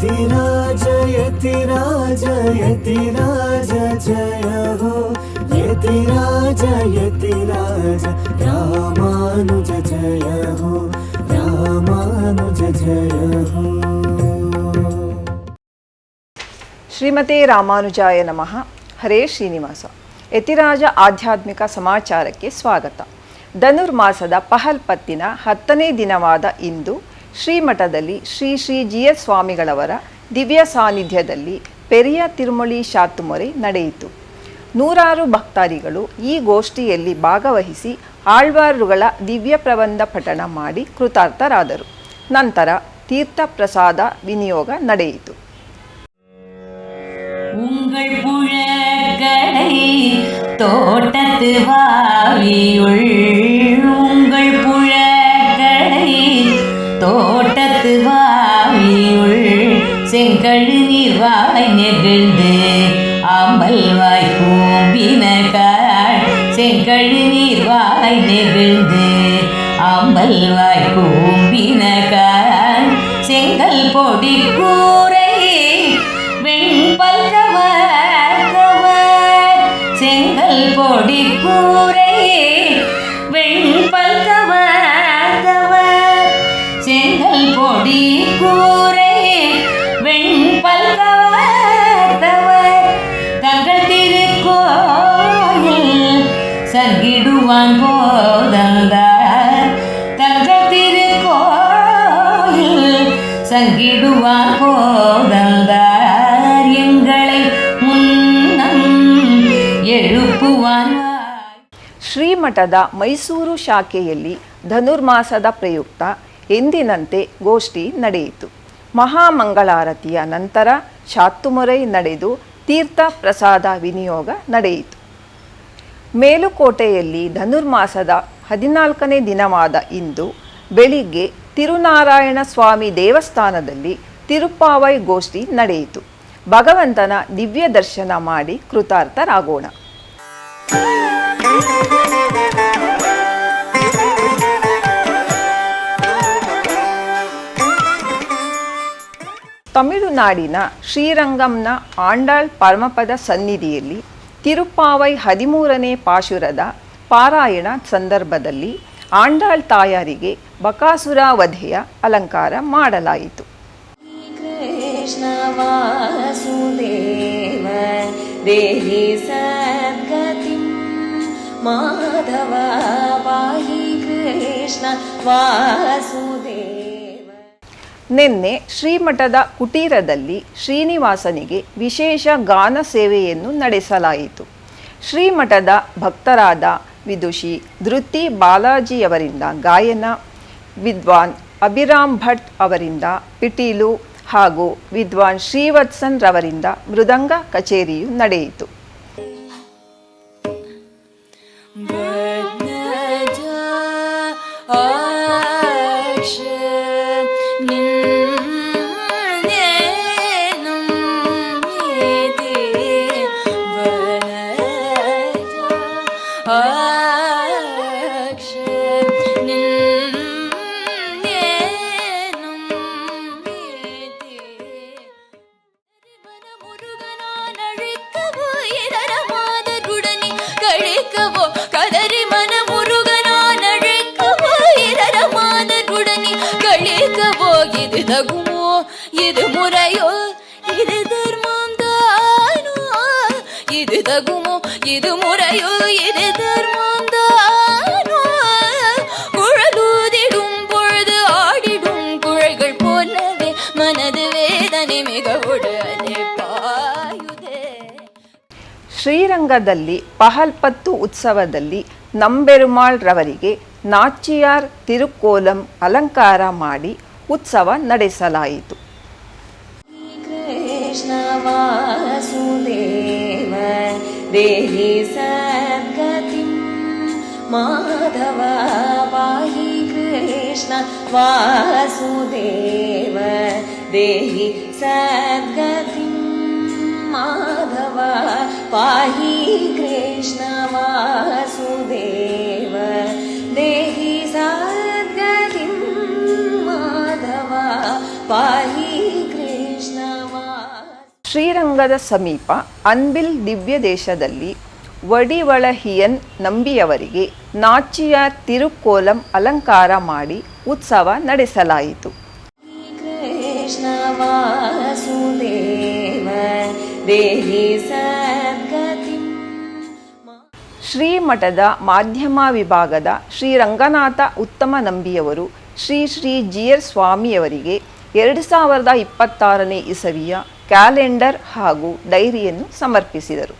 ಜಯ ಜಯ ಶ್ರೀಮತಿ ರಾಮಾನುಜಾಯ ನಮಃ. ಹರೇ ಶ್ರೀನಿವಾಸ. ಯತಿರಾಜ ಆಧ್ಯಾತ್ಮಿಕ ಸಮಾಚಾರಕ್ಕೆ ಸ್ವಾಗತ. ಧನುರ್ಮಾಸದ ಪಹಲ್ಪತ್ತಿನ ಹತ್ತನೇ ದಿನವಾದ ಇಂದು ಶ್ರೀಮಠದಲ್ಲಿ ಶ್ರೀ ಶ್ರೀ ಜಿ ಎಸ್ ಸ್ವಾಮಿಗಳವರ ದಿವ್ಯ ಸಾನ್ನಿಧ್ಯದಲ್ಲಿ ಪೆರಿಯ ತಿರುಮಳಿ ಶಾತುಮೊರೆ ನಡೆಯಿತು ನೂರಾರು ಭಕ್ತಾದಿಗಳು ಈ ಗೋಷ್ಠಿಯಲ್ಲಿ ಭಾಗವಹಿಸಿ ಆಳ್ವಾರುಗಳ ದಿವ್ಯ ಪ್ರಬಂಧ ಪಠಣ ಮಾಡಿ ಕೃತಾರ್ಥರಾದರು ನಂತರ ತೀರ್ಥ ಪ್ರಸಾದ ವಿನಿಯೋಗ ನಡೆಯಿತು உங்கள் புழக்கடை தோட்டத்து வாவியுள் வாய் நெகிழ்ந்து அமல் வாய் கூம்பினகாள் செங்கழு நீர் வாய் நெகிழ்ந்து அமல் வாய் கூம்பினகாள் செங்கல் பொடிக்கும் ಶ್ರೀಮಠದ ಮೈಸೂರು ಶಾಖೆಯಲ್ಲಿ ಧನುರ್ಮಾಸದ ಪ್ರಯುಕ್ತ ಎಂದಿನಂತೆ ಗೋಷ್ಠಿ ನಡೆಯಿತು. ಮಹಾಮಂಗಳಾರತಿಯ ನಂತರ ಶಾತುಮೊರೈ ನಡೆದು ತೀರ್ಥ ಪ್ರಸಾದ ವಿನಿಯೋಗ ನಡೆಯಿತು. ಮೇಲುಕೋಟೆಯಲ್ಲಿ ಧನುರ್ಮಾಸದ ಹದಿನಾಲ್ಕನೇ ದಿನವಾದ ಇಂದು ಬೆಳಿಗ್ಗೆ ತಿರುನಾರಾಯಣ ಸ್ವಾಮಿ ದೇವಸ್ಥಾನದಲ್ಲಿ ತಿರುಪ್ಪಾವೈ ಗೋಷ್ಠಿ ನಡೆಯಿತು. ಭಗವಂತನ ದಿವ್ಯ ದರ್ಶನ ಮಾಡಿ ಕೃತಾರ್ಥರಾಗೋಣ. ತಮಿಳುನಾಡಿನ ಶ್ರೀರಂಗಂನ ಆಂಡಾಳ್ ಪರಮಪದ ಸನ್ನಿಧಿಯಲ್ಲಿ ತಿರುಪಾವೈ ಹದಿಮೂರನೇ ಪಾಶುರದ ಪಾರಾಯಣ ಸಂದರ್ಭದಲ್ಲಿ ಆಂಡಾಳ್ ತಾಯಾರಿಗೆ ಬಕಾಸುರ ವಧೆಯ ಅಲಂಕಾರ ಮಾಡಲಾಯಿತು. ಕೃಷ್ಣ माधव पाहि कृष्ण वासुदेव ನಿನ್ನೆ ಶ್ರೀಮಠದ ಕುಟೀರದಲ್ಲಿ ಶ್ರೀನಿವಾಸನಿಗೆ ವಿಶೇಷ ಗಾನ ಸೇವೆಯನ್ನು ನಡೆಸಲಾಯಿತು ಶ್ರೀಮಠದ ಭಕ್ತರಾದ ವಿದುಷಿ ಧೃತಿ ಬಾಲಾಜಿಯವರಿಂದ ಗಾಯನ ವಿದ್ವಾನ್ ಅಭಿರಾಮ್ ಭಟ್ ಅವರಿಂದ ಪಿಟೀಲು ಹಾಗೂ ವಿದ್ವಾನ್ ಶ್ರೀವತ್ಸನ್ ರವರಿಂದ ಮೃದಂಗ ಕಚೇರಿಯು ನಡೆಯಿತು Yeah. இது தகுமோ இது முறையோ இது தர்மம் தானோ இது தகுமோ இது முறையோ இது தர்மம் தானோ குழலூதிடும் பொழுது ஆடிடும் குழைகள் போலவே மனது வேதனை மிக உடனே பாயுதே ಶ್ರೀರಂಗದಲ್ಲಿ ಪಹಲ್ಪತ್ತು ಉತ್ಸವದಲ್ಲಿ ನಂಬೆರುಮಾಳ್ ರವರಿಗೆ ನಾಚಿಯಾರ್ ತಿರುಕೋಲಂ ಅಲಂಕಾರ ಮಾಡಿ ಉತ್ಸವ ನಡೆಸಲಾಯಿತು. ಕೃಷ್ಣ ವಾಸುದೇವ ದೇಹಿ ಸದ್ಗತಿ ಮಾಧವ ಪಾಹಿ ಕೃಷ್ಣ ವಾಸುದೇವ ದೇಹಿ ಸದ್ಗತಿ ಮಾಧವ ಪಾಹಿ ಕೃಷ್ಣ ಶ್ರೀರಂಗದ ಸಮೀಪ ಅನ್ಬಿಲ್ ದಿವ್ಯ ದೇಶದಲ್ಲಿ ವಡಿವಳಹಿಯನ್ ನಂಬಿಯವರಿಗೆ ನಾಚಿಯ ತಿರುಕೋಲಂ ಅಲಂಕಾರ ಮಾಡಿ ಉತ್ಸವ ನಡೆಸಲಾಯಿತು. ಶ್ರೀಮಠದ ಮಾಧ್ಯಮ ವಿಭಾಗದ ಶ್ರೀ ರಂಗನಾಥ ಉತ್ತಮ ನಂಬಿಯವರು ಶ್ರೀ ಶ್ರೀ ಜಿಯರ್ ಸ್ವಾಮಿಯವರಿಗೆ ಎರಡು ಸಾವಿರದ ಇಪ್ಪತ್ತಾರನೇ ಇಸವಿಯ ಕ್ಯಾಲೆಂಡರ್ ಹಾಗೂ ಡೈರಿಯನ್ನು ಸಮರ್ಪಿಸಿದರು.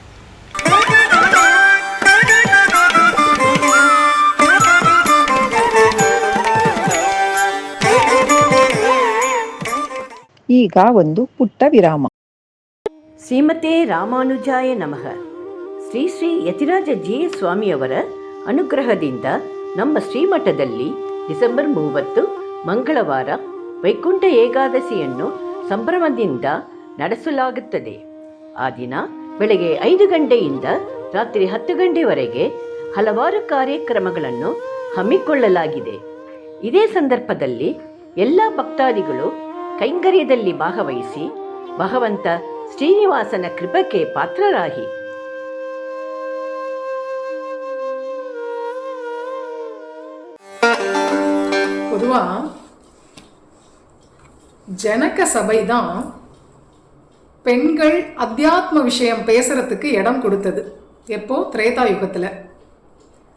ಈಗ ಒಂದು ಪುಟ್ಟ ವಿರಾಮ. ಶ್ರೀಮತೆ ರಾಮಾನುಜಾಯ ನಮಃ. ಶ್ರೀ ಶ್ರೀ ಯತಿರಾಜ ಜಿ ಸ್ವಾಮಿಯವರ ಅನುಗ್ರಹದಿಂದ ನಮ್ಮ ಶ್ರೀಮಠದಲ್ಲಿ ಡಿಸೆಂಬರ್ ಮೂವತ್ತು ಮಂಗಳವಾರ ವೈಕುಂಠ ಏಕಾದಶಿಯನ್ನು ಸಂಭ್ರಮದಿಂದ ನಡೆಸಲಾಗುತ್ತದೆ ಆ ದಿನ ಬೆಳಗ್ಗೆ ಐದು ಗಂಟೆಯಿಂದ ರಾತ್ರಿ ಹತ್ತು ಗಂಟೆವರೆಗೆ ಹಲವಾರು ಕಾರ್ಯಕ್ರಮಗಳನ್ನು ಹಮ್ಮಿಕೊಳ್ಳಲಾಗಿದೆ ಇದೇ ಸಂದರ್ಭದಲ್ಲಿ ಎಲ್ಲ ಭಕ್ತಾದಿಗಳು ಕೈಂಕರ್ಯದಲ್ಲಿ ಭಾಗವಹಿಸಿ ಭಗವಂತ ಶ್ರೀನಿವಾಸನ ಕೃಪಕ್ಕೆ ಪಾತ್ರರಾಗಿ பொதுவாக ஜனக சபை தான் பெண்கள் அத்தியாத்ம விஷயம் பேசுறதுக்கு இடம் கொடுத்தது. எப்போ? திரேதா யுகத்தில்.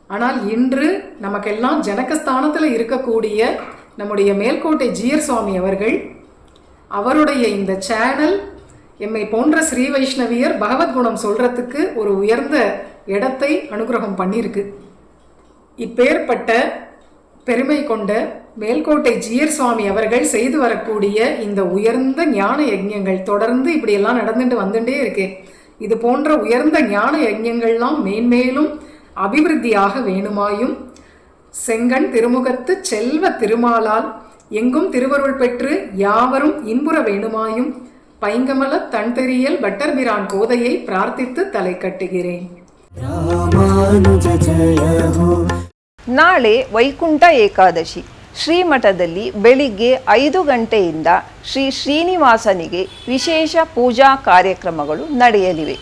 ஆனால் இன்று நமக்கெல்லாம் ஜனகஸ்தானத்தில் இருக்கக்கூடிய நம்முடைய மேல்கோட்டை ஜீயர் சுவாமி அவர்கள் அவருடைய இந்த சேனல் எம்மை போன்ற ஸ்ரீ வைஷ்ணவியர் பகவத்குணம் சொல்றதுக்கு ஒரு உயர்ந்த இடத்தை அனுகிரகம் பண்ணியிருக்கு. இப்பேற்பட்ட பெருமை கொண்ட மேல்கோட்டை ஜியர் சுவாமி அவர்கள் செய்து வரக்கூடிய இந்த உயர்ந்த ஞான யஜ்யங்கள் தொடர்ந்து இப்படியெல்லாம் நடந்துட்டு வந்துட்டே இருக்கு. இது போன்ற உயர்ந்த ஞான யஜ்யங்கள்லாம் மேன்மேலும் அபிவிருத்தியாக வேணுமாயும் செங்கன் திருமுகத்து செல்வ திருமாலால் எங்கும் திருவருள் பெற்று யாவரும் இன்புற வேணுமாயும் பைங்கமல தன்தெறியல் பட்டர்பிரான் கோதையை பிரார்த்தித்து தலை கட்டுகிறேன். நாளே வைகுண்ட ஏகாதசி. ಶ್ರೀಮಠದಲ್ಲಿ ಬೆಳಿಗ್ಗೆ ಐದು ಗಂಟೆಯಿಂದ ಶ್ರೀ ಶ್ರೀನಿವಾಸನಿಗೆ ವಿಶೇಷ ಪೂಜಾ ಕಾರ್ಯಕ್ರಮಗಳು ನಡೆಯಲಿವೆ.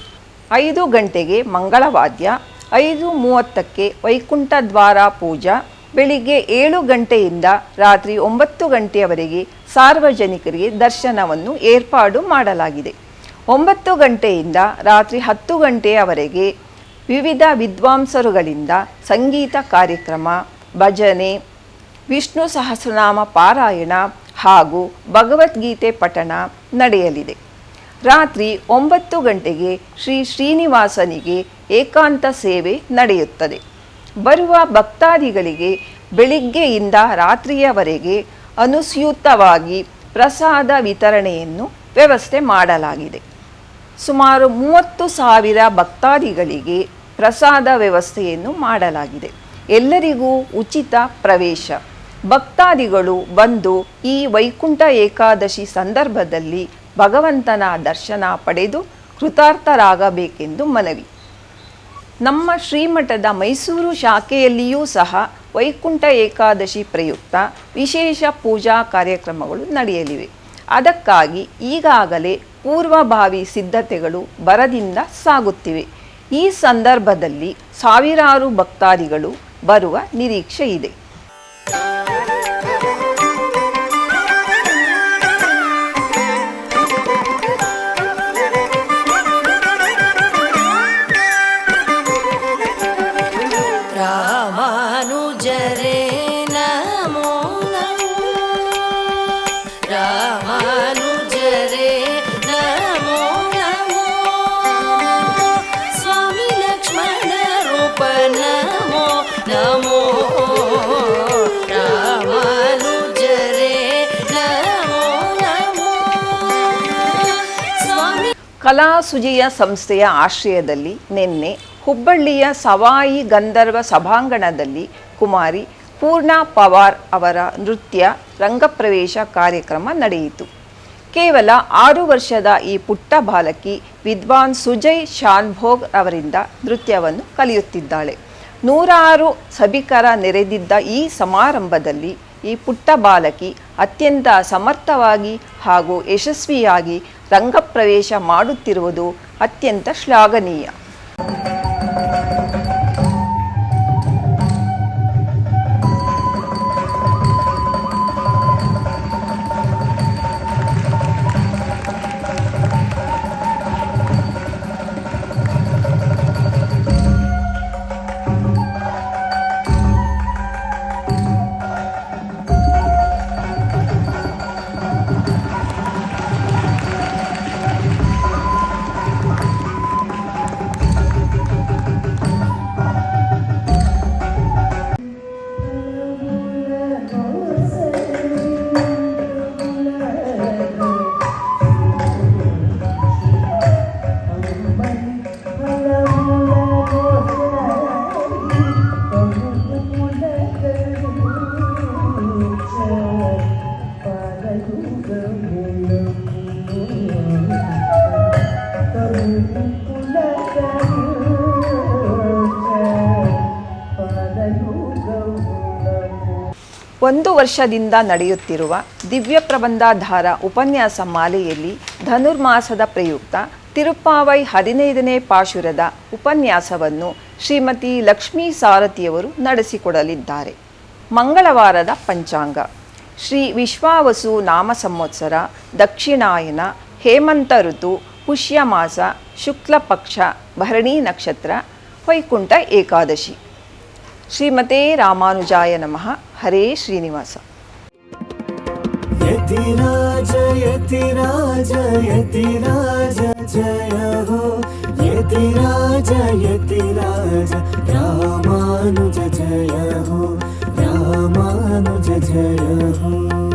ಐದು ಗಂಟೆಗೆ ಮಂಗಳವಾದ್ಯ, ಐದು ಮೂವತ್ತಕ್ಕೆ ವೈಕುಂಠ ದ್ವಾರ ಪೂಜಾ, ಬೆಳಿಗ್ಗೆ ಏಳು ಗಂಟೆಯಿಂದ ರಾತ್ರಿ ಒಂಬತ್ತು ಗಂಟೆಯವರೆಗೆ ಸಾರ್ವಜನಿಕರಿಗೆ ದರ್ಶನವನ್ನು ಏರ್ಪಾಡು ಮಾಡಲಾಗಿದೆ. ಒಂಬತ್ತು ಗಂಟೆಯಿಂದ ರಾತ್ರಿ ಹತ್ತು ಗಂಟೆಯವರೆಗೆ ವಿವಿಧ ವಿದ್ವಾಂಸರುಗಳಿಂದ ಸಂಗೀತ ಕಾರ್ಯಕ್ರಮ, ಭಜನೆ ವಿಷ್ಣು ಸಹಸ್ರನಾಮ ಪಾರಾಯಣ ಹಾಗೂ ಭಗವದ್ಗೀತೆ ಪಠಣ ನಡೆಯಲಿದೆ. ರಾತ್ರಿ ಒಂಬತ್ತು ಗಂಟೆಗೆ ಶ್ರೀ ಶ್ರೀನಿವಾಸನಿಗೆ ಏಕಾಂತ ಸೇವೆ ನಡೆಯುತ್ತದೆ. ಬರುವ ಭಕ್ತಾದಿಗಳಿಗೆ ಬೆಳಿಗ್ಗೆಯಿಂದ ರಾತ್ರಿಯವರೆಗೆ ಅನುಸ್ಯೂತವಾಗಿ ಪ್ರಸಾದ ವಿತರಣೆಯನ್ನು ವ್ಯವಸ್ಥೆ ಮಾಡಲಾಗಿದೆ. ಸುಮಾರು ಮೂವತ್ತು ಸಾವಿರ ಭಕ್ತಾದಿಗಳಿಗೆ ಪ್ರಸಾದ ವ್ಯವಸ್ಥೆಯನ್ನು ಮಾಡಲಾಗಿದೆ. ಎಲ್ಲರಿಗೂ ಉಚಿತ ಪ್ರವೇಶ. ಭಕ್ತಾದಿಗಳು ಬಂದು ಈ ವೈಕುಂಠ ಏಕಾದಶಿ ಸಂದರ್ಭದಲ್ಲಿ ಭಗವಂತನ ದರ್ಶನ ಪಡೆದು ಕೃತಾರ್ಥರಾಗಬೇಕೆಂದು ಮನವಿ. ನಮ್ಮ ಶ್ರೀಮಠದ ಮೈಸೂರು ಶಾಖೆಯಲ್ಲಿಯೂ ಸಹ ವೈಕುಂಠ ಏಕಾದಶಿ ಪ್ರಯುಕ್ತ ವಿಶೇಷ ಪೂಜಾ ಕಾರ್ಯಕ್ರಮಗಳು ನಡೆಯಲಿವೆ. ಅದಕ್ಕಾಗಿ ಈಗಾಗಲೇ ಪೂರ್ವಭಾವಿ ಸಿದ್ಧತೆಗಳು ಬರದಿಂದ ಸಾಗುತ್ತಿವೆ. ಈ ಸಂದರ್ಭದಲ್ಲಿ ಸಾವಿರಾರು ಭಕ್ತಾದಿಗಳು ಬರುವ ನಿರೀಕ್ಷೆ ಇದೆ. ಕಲಾಸುಜಿಯ ಸಂಸ್ಥೆಯ ಆಶ್ರಯದಲ್ಲಿ ನಿನ್ನೆ ಹುಬ್ಬಳ್ಳಿಯ ಸವಾಯಿ ಗಂಧರ್ವ ಸಭಾಂಗಣದಲ್ಲಿ ಕುಮಾರಿ ಪೂರ್ಣ ಪವಾರ್ ಅವರ ನೃತ್ಯ ರಂಗಪ್ರವೇಶ ಕಾರ್ಯಕ್ರಮ ನಡೆಯಿತು. ಕೇವಲ ಆರು ವರ್ಷದ ಈ ಪುಟ್ಟ ಬಾಲಕಿ ವಿದ್ವಾನ್ ಸುಜಯ್ ಶಾನ್ಭೋಗ್ ಅವರಿಂದ ನೃತ್ಯವನ್ನು ಕಲಿಯುತ್ತಿದ್ದಾಳೆ. ನೂರಾರು ಸಭಿಕರ ನೆರೆದಿದ್ದ ಈ ಸಮಾರಂಭದಲ್ಲಿ ಈ ಪುಟ್ಟ ಬಾಲಕಿ ಅತ್ಯಂತ ಸಮರ್ಥವಾಗಿ ಹಾಗೂ ಯಶಸ್ವಿಯಾಗಿ ರಂಗಪ್ರವೇಶ ಮಾಡುತ್ತಿರುವುದು ಅತ್ಯಂತ ಶ್ಲಾಘನೀಯ. ವರ್ಷದಿಂದ ನಡೆಯುತ್ತಿರುವ ದಿವ್ಯ ಪ್ರಬಂಧಧಾರ ಉಪನ್ಯಾಸ ಮಾಲೆಯಲ್ಲಿ ಧನುರ್ಮಾಸದ ಪ್ರಯುಕ್ತ ತಿರುಪ್ಪಾವೈ ಹದಿನೈದನೇ ಪಾಶುರದ ಉಪನ್ಯಾಸವನ್ನು ಶ್ರೀಮತಿ ಲಕ್ಷ್ಮೀ ಸಾರಥಿಯವರು ನಡೆಸಿಕೊಡಲಿದ್ದಾರೆ. ಮಂಗಳವಾರದ ಪಂಚಾಂಗ. ಶ್ರೀ ವಿಶ್ವಾವಸು ನಾಮ ಸಂವತ್ಸರ, ದಕ್ಷಿಣಾಯನ, ಹೇಮಂತ ಋತು, ಪುಷ್ಯಮಾಸ ಶುಕ್ಲ ಪಕ್ಷ ಭರಣಿ ನಕ್ಷತ್ರ, ವೈಕುಂಠ ಏಕಾದಶಿ. श्रीमते रामानुजाय नमः। हरे श्रीनिवास। यति यति यति जय हो। यति यति रामानुज जय हो। रामानुज जय हो।